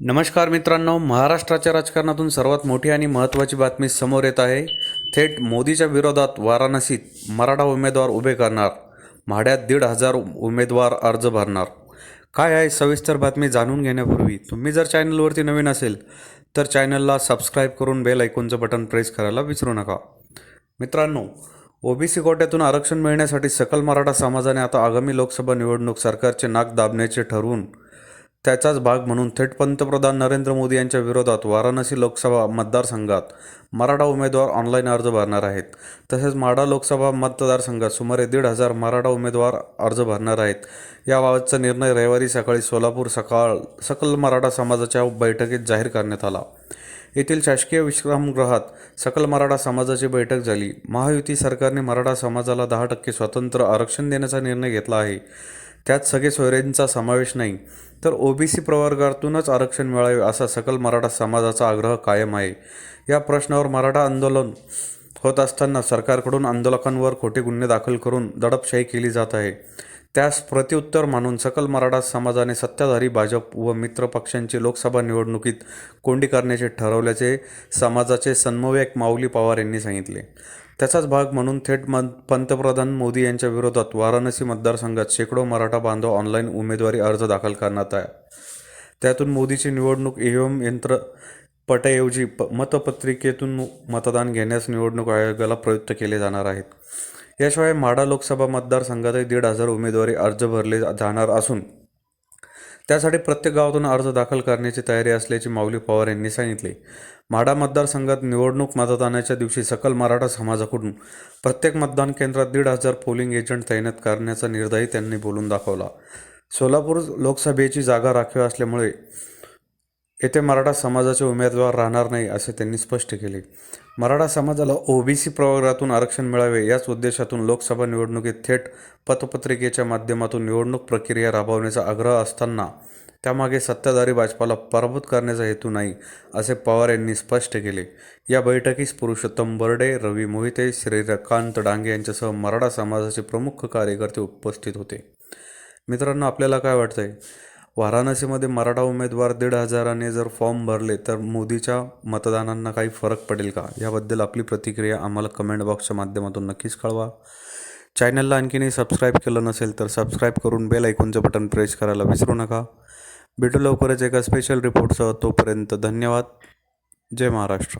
नमस्कार मित्रांनो महाराष्ट्राच्या राजकारणातून सर्वात मोठी आणि महत्त्वाची बातमी समोर येत आहे. थेट मोदीच्या विरोधात वाराणसीत मराठा उमेदवार उभे करणार. म्हाड्यात दीड हजार उमेदवार अर्ज भरणार. काय आहे सविस्तर बातमी जाणून घेण्यापूर्वी तुम्ही जर चॅनलवरती नवीन असेल तर चॅनलला सबस्क्राईब करून बेल ऐकूनचं बटन प्रेस करायला विसरू नका. मित्रांनो ओबीसी कोट्यातून आरक्षण मिळण्यासाठी सकल मराठा समाजाने आता आगामी लोकसभा निवडणूक सरकारचे नाक दाबण्याचे ठरवून त्याचाच भाग म्हणून थेट पंतप्रधान नरेंद्र मोदी यांच्या विरोधात वाराणसी लोकसभा मतदारसंघात मराठा उमेदवार ऑनलाईन अर्ज भरणार आहेत. तसेच माडा लोकसभा मतदारसंघात सुमारे दीड हजार मराठा उमेदवार अर्ज भरणार आहेत. याबाबतचा निर्णय रविवारी सकाळी सोलापूर सकाळ सकल मराठा समाजाच्या बैठकीत जाहीर करण्यात आला. येथील शासकीय विश्रामगृहात सकल मराठा समाजाची बैठक झाली. महायुती सरकारने मराठा समाजाला दहा टक्के स्वतंत्र आरक्षण देण्याचा निर्णय घेतला आहे. त्यात सगळे सोयऱ्यांचा समावेश नाही. तर ओबीसी प्रवर्गातूनच आरक्षण मिळावे असा सकल मराठा समाजाचा आग्रह कायम आहे. या प्रश्नावर मराठा आंदोलन होत असताना सरकारकडून आंदोलकांवर खोटे गुन्हे दाखल करून दडपशाही केली जात आहे. त्यास प्रत्युत्तर मानून सकल मराठा समाजाने सत्ताधारी भाजप व मित्र पक्षांची लोकसभा निवडणुकीत कोंडी करण्याचे ठरवल्याचे समाजाचे सन्मवेक माऊली पवार यांनी सांगितले. त्याचाच भाग म्हणून थेट मन पंतप्रधान मोदी यांच्या विरोधात वाराणसी मतदारसंघात शेकडो मराठा बांधव ऑनलाईन उमेदवारी अर्ज दाखल करण्यात आहे त्यातून मोदीची निवडणूक ईव्हीएम यंत्र पटाऐवजी प मतपत्रिकेतून मतदान घेण्यास निवडणूक आयोगाला प्रयुक्त केले जाणार आहेत. याशिवाय माढा लोकसभा मतदारसंघातही दीड हजार उमेदवारी अर्ज भरले जाणार असून त्यासाठी प्रत्येक गावातून अर्ज दाखल करण्याची तयारी असल्याचे माऊली पवार यांनी सांगितले. म्हाडा मतदारसंघात निवडणूक मतदानाच्या दिवशी सकल मराठा समाजाकडून प्रत्येक मतदान केंद्रात दीड हजार पोलिंग एजंट तैनात करण्याचा निर्धारही त्यांनी बोलून दाखवला. सोलापूर लोकसभेची जागा राखीव असल्यामुळे येथे मराठा समाजाचे उमेदवार राहणार नाही असे त्यांनी स्पष्ट केले. मराठा समाजाला ओबीसी प्रवर्गातून आरक्षण मिळावे याच उद्देशातून लोकसभा निवडणुकीत थेट पतपत्रिकेच्या माध्यमातून निवडणूक प्रक्रिया राबवण्याचा आग्रह असताना त्यामागे सत्ताधारी भाजपाला पराभूत करण्याचा हेतू नाही असे पवार यांनी स्पष्ट केले. या बैठकीस पुरुषोत्तम बर्डे रवी मोहिते श्रीकांत डांगे यांच्यासह मराठा समाजाचे प्रमुख कार्यकर्ते उपस्थित होते. मित्रांनो आपल्याला काय वाटतंय? वाराणसीमध्ये मराठा उमेदवार दीड हजाराने जर फॉर्म भरले तर मोदीच्या मतदानांना काही फरक पडेल का? याबद्दल आपली प्रतिक्रिया आम्हाला कमेंट बॉक्सच्या माध्यमातून नक्कीच कळवा. चॅनलला आणखीनही सबस्क्राईब केलं नसेल तर सबस्क्राईब करून बेल ऐकूनचं बटन प्रेस करायला विसरू नका. भेटू लवकरच एका स्पेशल रिपोर्टसह तोपर्यंत धन्यवाद. जय महाराष्ट्र.